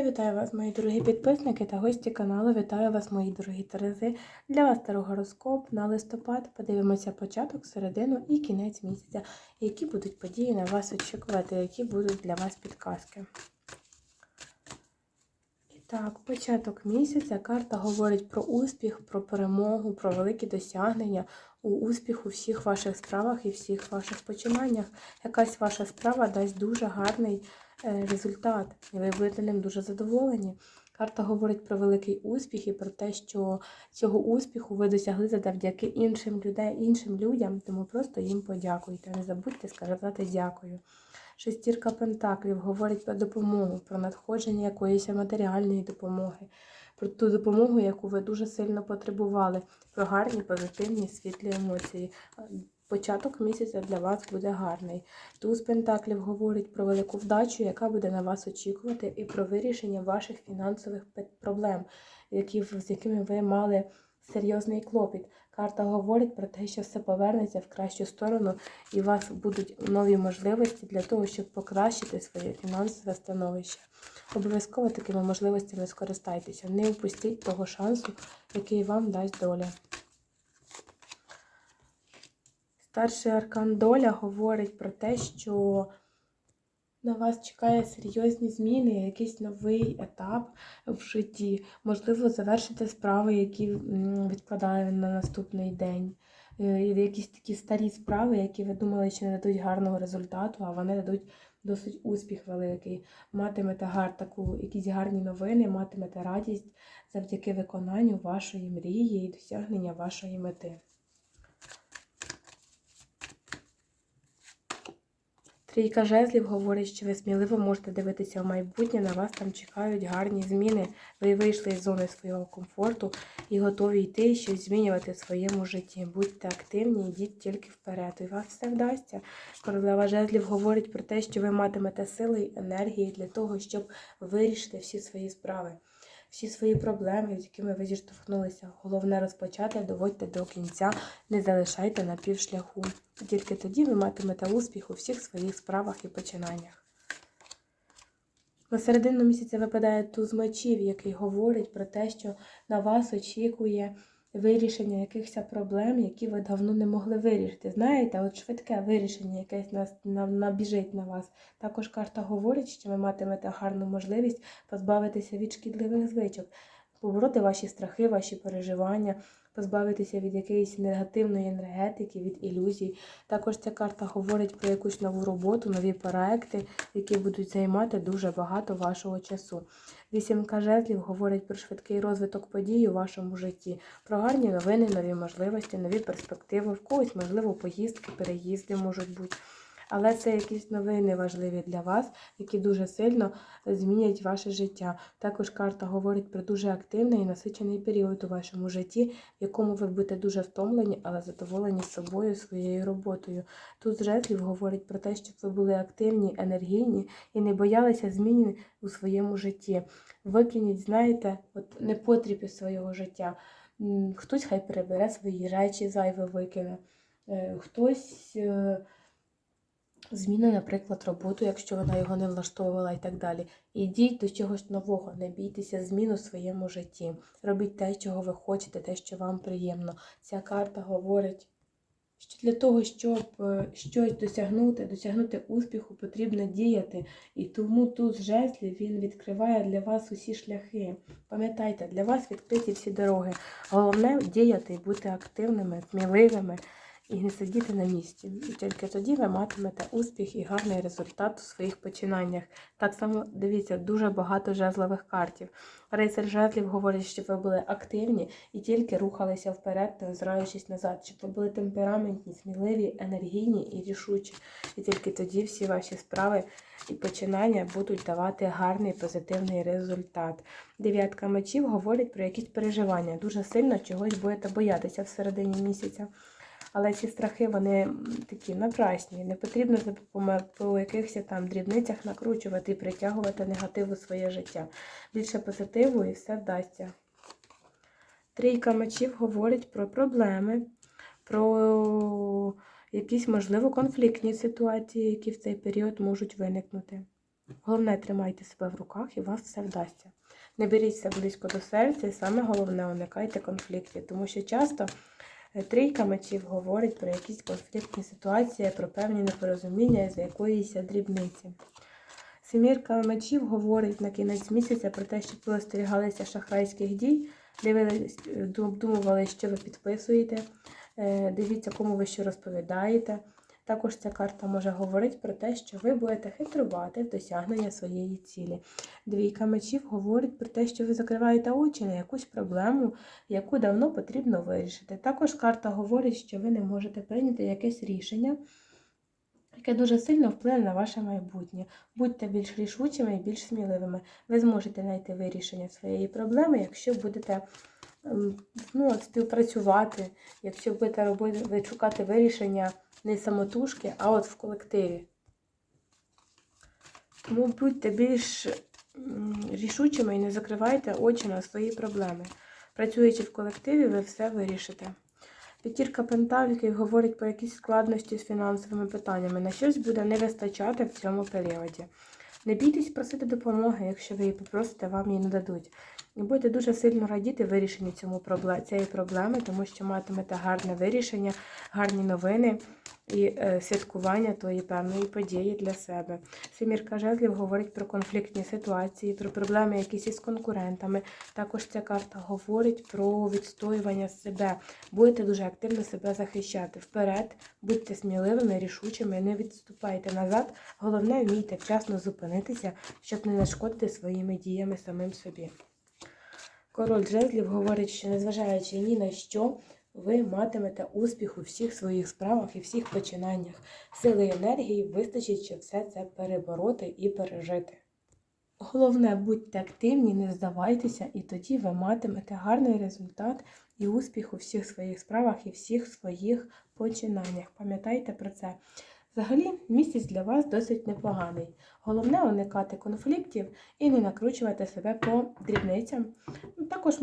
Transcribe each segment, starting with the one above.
Я вітаю вас, мої дорогі підписники та гості каналу. Вітаю вас, мої дорогі Терези. Для вас тарогороскоп на листопад. Подивимося початок, середину і кінець місяця. Які будуть події на вас очікувати, які будуть для вас підказки. Так, початок місяця. Карта говорить про успіх, про перемогу, про великі досягнення у успіху всіх ваших справах і всіх ваших починаннях. Якась ваша справа дасть дуже гарний е, результат, і ви будете ним дуже задоволені. Карта говорить про великий успіх і про те, що цього успіху ви досягли завдяки іншим, людей, іншим людям, тому просто їм подякуйте. Не забудьте сказати дякую. Шестірка Пентаклів говорить про допомогу, про надходження якоїсь матеріальної допомоги, про ту допомогу, яку ви дуже сильно потребували, про гарні, позитивні, світлі емоції. Початок місяця для вас буде гарний. Туз Пентаклів говорить про велику вдачу, яка буде на вас очікувати, і про вирішення ваших фінансових проблем, які, з якими ви мали серйозний клопіт. Карта говорить про те, що все повернеться в кращу сторону, і у вас будуть нові можливості для того, щоб покращити своє фінансове становище. Обов'язково такими можливостями скористайтеся. Не упустіть того шансу, який вам дасть доля. Старший аркан доля говорить про те, що на вас чекає серйозні зміни, якийсь новий етап в житті. Можливо, завершити справи, які відкладали на наступний день. Е, Якісь такі старі справи, які ви думали, що не дадуть гарного результату, а вони дадуть досить успіх великий. Матимете гар, таку, якісь гарні новини, матимете радість завдяки виконанню вашої мрії і досягнення вашої мети. Трійка жезлів говорить, що ви сміливо можете дивитися в майбутнє, на вас там чекають гарні зміни. Ви вийшли з зони свого комфорту і готові йти і щось змінювати в своєму житті. Будьте активні, йдіть тільки вперед. І вас все вдасться. Королева жезлів говорить про те, що ви матимете сили і енергії для того, щоб вирішити всі свої справи. Всі свої проблеми, з якими ви зіштовхнулися. Головне розпочати, доводьте до кінця, не залишайте на півшляху. Тільки тоді ви матимете успіх у всіх своїх справах і починаннях. На середину місяця випадає туз мечів, який говорить про те, що на вас очікує вирішення якихось проблем, які ви давно не могли вирішити. Знаєте, от швидке вирішення якесь нас на- набіжить на вас. Також карта говорить, що ви матимете гарну можливість позбавитися від шкідливих звичок, побороти ваші страхи, ваші переживання, позбавитися від якоїсь негативної енергетики, від ілюзій. Також ця карта говорить про якусь нову роботу, нові проекти, які будуть займати дуже багато вашого часу. Вісімка жезлів говорить про швидкий розвиток подій у вашому житті, про гарні новини, нові можливості, нові перспективи, в когось, можливо, поїздки, переїзди можуть бути. Але це якісь новини важливі для вас, які дуже сильно змінять ваше життя. Також карта говорить про дуже активний і насичений період у вашому житті, в якому ви будете дуже втомлені, але задоволені собою, своєю роботою. Тут з жезлів говорить про те, щоб ви були активні, енергійні і не боялися змін у своєму житті. Викиніть, знаєте, от непотріб із свого життя. Хтось хай перебере свої речі, зайве викине, Е, хтось. Зміни, наприклад, роботу, якщо вона його не влаштовувала і так далі. Ідіть до чогось нового, не бійтеся змін у своєму житті. Робіть те, чого ви хочете, те, що вам приємно. Ця карта говорить, що для того, щоб е, щось досягнути, досягнути успіху, потрібно діяти. І тому тут з жезлів він відкриває для вас усі шляхи. Пам'ятайте, для вас відкриті всі дороги. Головне діяти і бути активними, сміливими і не сидіти на місці. І тільки тоді ви матимете успіх і гарний результат у своїх починаннях. Так само дивіться, дуже багато жезлових картів. Рицар жезлів говорить, щоб ви були активні і тільки рухалися вперед, не озираючись назад, щоб ви були темпераментні, сміливі, енергійні і рішучі. І тільки тоді всі ваші справи і починання будуть давати гарний позитивний результат. Дев'ятка мечів говорить про якісь переживання. Дуже сильно чогось будете боятися всередині місяця. Але ці страхи вони такі напрасні. Не потрібно по якихось там дрібницях накручувати і притягувати негатив у своє життя. Більше позитиву і все вдасться. Трійка мечів говорить про проблеми, про якісь, можливо, конфліктні ситуації, які в цей період можуть виникнути. Головне, тримайте себе в руках і у вас все вдасться. Не беріть все близько до серця, і саме головне, уникайте конфліктів, тому що часто трійка мечів говорить про якісь конфліктні ситуації, про певні непорозуміння з якоїсь дрібниці. Семірка мечів говорить на кінець місяця про те, що ви остерігалися шахрайських дій, дивились, обдумували, що ви підписуєте, е, дивіться, кому ви що розповідаєте. Також ця карта може говорити про те, що ви будете хитрувати в досягнення своєї цілі. Двійка мечів говорить про те, що ви закриваєте очі на якусь проблему, яку давно потрібно вирішити. Також карта говорить, що ви не можете прийняти якесь рішення, яке дуже сильно вплине на ваше майбутнє. Будьте більш рішучими і більш сміливими. Ви зможете знайти вирішення своєї проблеми, якщо будете ем, ну, співпрацювати, якщо будете робити, шукати вирішення не самотужки, а от в колективі. Тому будьте більш рішучими і не закривайте очі на свої проблеми. Працюючи в колективі, ви все вирішите. П'ятірка пентаклів говорить про якісь складності з фінансовими питаннями. На щось буде не вистачати в цьому періоді. Не бійтесь просити допомоги, якщо ви її попросите, вам її не дадуть. І будете дуже сильно радіти вирішенню цьому цієї проблеми, тому що матимете гарне вирішення, гарні новини і е, святкування тої певної події для себе. Семірка жезлів говорить про конфліктні ситуації, про проблеми якісь із конкурентами. Також ця карта говорить про відстоювання себе. Будете дуже активно себе захищати. Вперед, будьте сміливими, рішучими, не відступайте назад. Головне, вмійте вчасно зупинитися, щоб не нашкодити своїми діями самим собі. Король жезлів говорить, що незважаючи ні на що, ви матимете успіх у всіх своїх справах і всіх починаннях. Сили і енергії вистачить, щоб все це перебороти і пережити. Головне, будьте активні, не здавайтеся, і тоді ви матимете гарний результат і успіх у всіх своїх справах і всіх своїх починаннях. Пам'ятайте про це. Взагалі, місяць для вас досить непоганий. Головне уникати конфліктів і не накручувати себе по дрібницям. Також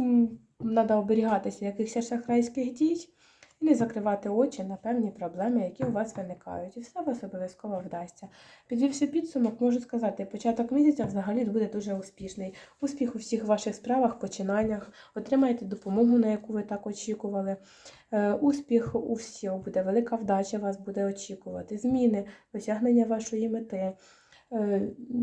треба оберігатися якихось шахрайських дій і не закривати очі на певні проблеми, які у вас виникають. І все у вас обов'язково вдасться. Підвівши підсумок, можу сказати, початок місяця взагалі буде дуже успішний. Успіх у всіх ваших справах, починаннях, отримаєте допомогу, на яку ви так очікували. Е, Успіх у всьому буде, велика вдача вас буде очікувати, зміни, досягнення вашої мети. Е,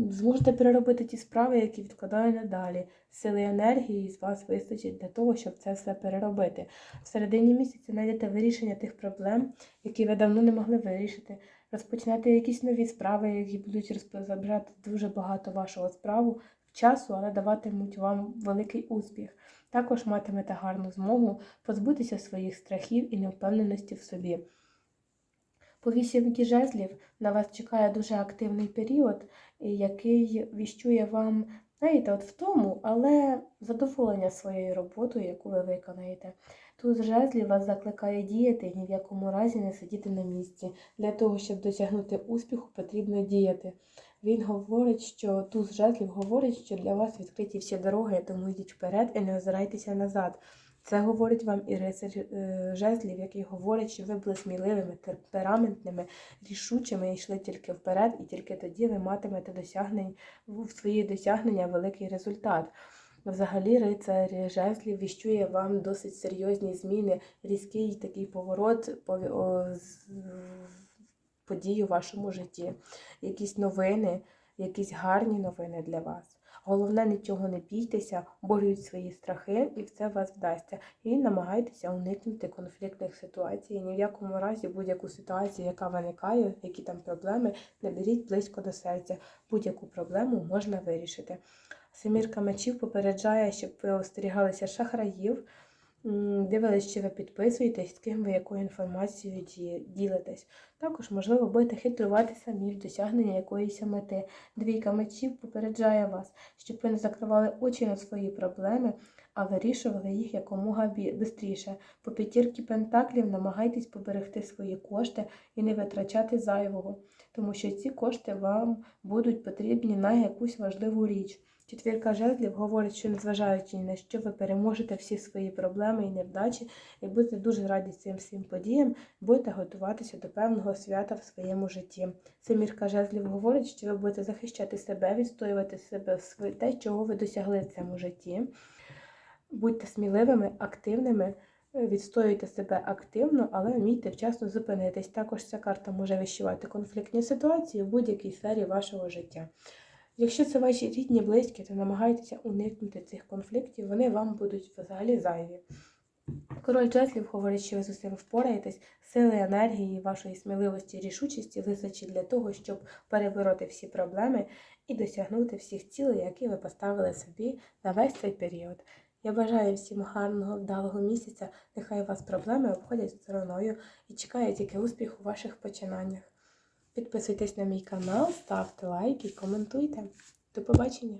Зможете переробити ті справи, які відкладали надалі. Сили і енергії з вас вистачить для того, щоб це все переробити. В середині місяця знайдете вирішення тих проблем, які ви давно не могли вирішити. Розпочнете якісь нові справи, які будуть забирати дуже багато вашого справу часу, але даватимуть вам великий успіх. Також матимете гарну змогу позбутися своїх страхів і невпевненості в собі. По вісімки жезлів на вас чекає дуже активний період, який віщує вам, знаєте, от в тому, але задоволення своєю роботою, яку ви виконаєте. Тут жезлів вас закликає діяти і ні в якому разі не сидіти на місці. Для того, щоб досягнути успіху, потрібно діяти. Він говорить, що туз жезлів говорить, що для вас відкриті всі дороги, тому йдіть вперед і не озирайтеся назад. Це говорить вам і рицар е, жезлів, який говорить, що ви були сміливими, темпераментними, рішучими і йшли тільки вперед, і тільки тоді ви матимете досягнень в свої досягнення великий результат. Взагалі, рицар жезлів віщує вам досить серйозні зміни, різкий такий поворот подій у вашому житті, якісь новини, якісь гарні новини для вас. Головне, нічого не бійтеся, борють свої страхи, і все вас вдасться. І намагайтеся уникнути конфліктних ситуацій. Ні в якому разі будь-яку ситуацію, яка виникає, які там проблеми, не беріть близько до серця. Будь-яку проблему можна вирішити. Семірка мечів попереджає, щоб ви остерігалися шахраїв, дивились, чи ви підписуєтесь, з ким ви якою інформацією ділитесь. Також, можливо, будете хитрувати самі в досягнення якоїсь мети. Двійка мечів попереджає вас, щоб ви не закривали очі на свої проблеми, а вирішували їх якомога швидше. По п'ятірки пентаклів намагайтесь поберегти свої кошти і не витрачати зайвого, тому що ці кошти вам будуть потрібні на якусь важливу річ. Четвірка жезлів говорить, що незважаючи ні на що, ви переможете всі свої проблеми і невдачі, і будете дуже раді цим всім подіям, будете готуватися до певного свята в своєму житті. Семірка жезлів говорить, що ви будете захищати себе, відстоювати себе те, чого ви досягли в цьому житті. Будьте сміливими, активними, відстоюйте себе активно, але вмійте вчасно зупинитись. Також ця карта може вищувати конфліктні ситуації в будь-якій сфері вашого життя. Якщо це ваші рідні, близькі, то намагайтеся уникнути цих конфліктів, вони вам будуть взагалі зайві. Король Джеслів говорить, що ви з усім впораєтесь, сили енергії, вашої сміливості рішучості вистачить для того, щоб перебороти всі проблеми і досягнути всіх цілей, які ви поставили собі на весь цей період. Я бажаю всім гарного, вдалого місяця. Нехай вас проблеми обходять стороною і чекаю тільки успіх у ваших починаннях. Підписуйтесь на мій канал, ставте лайки, коментуйте. До побачення!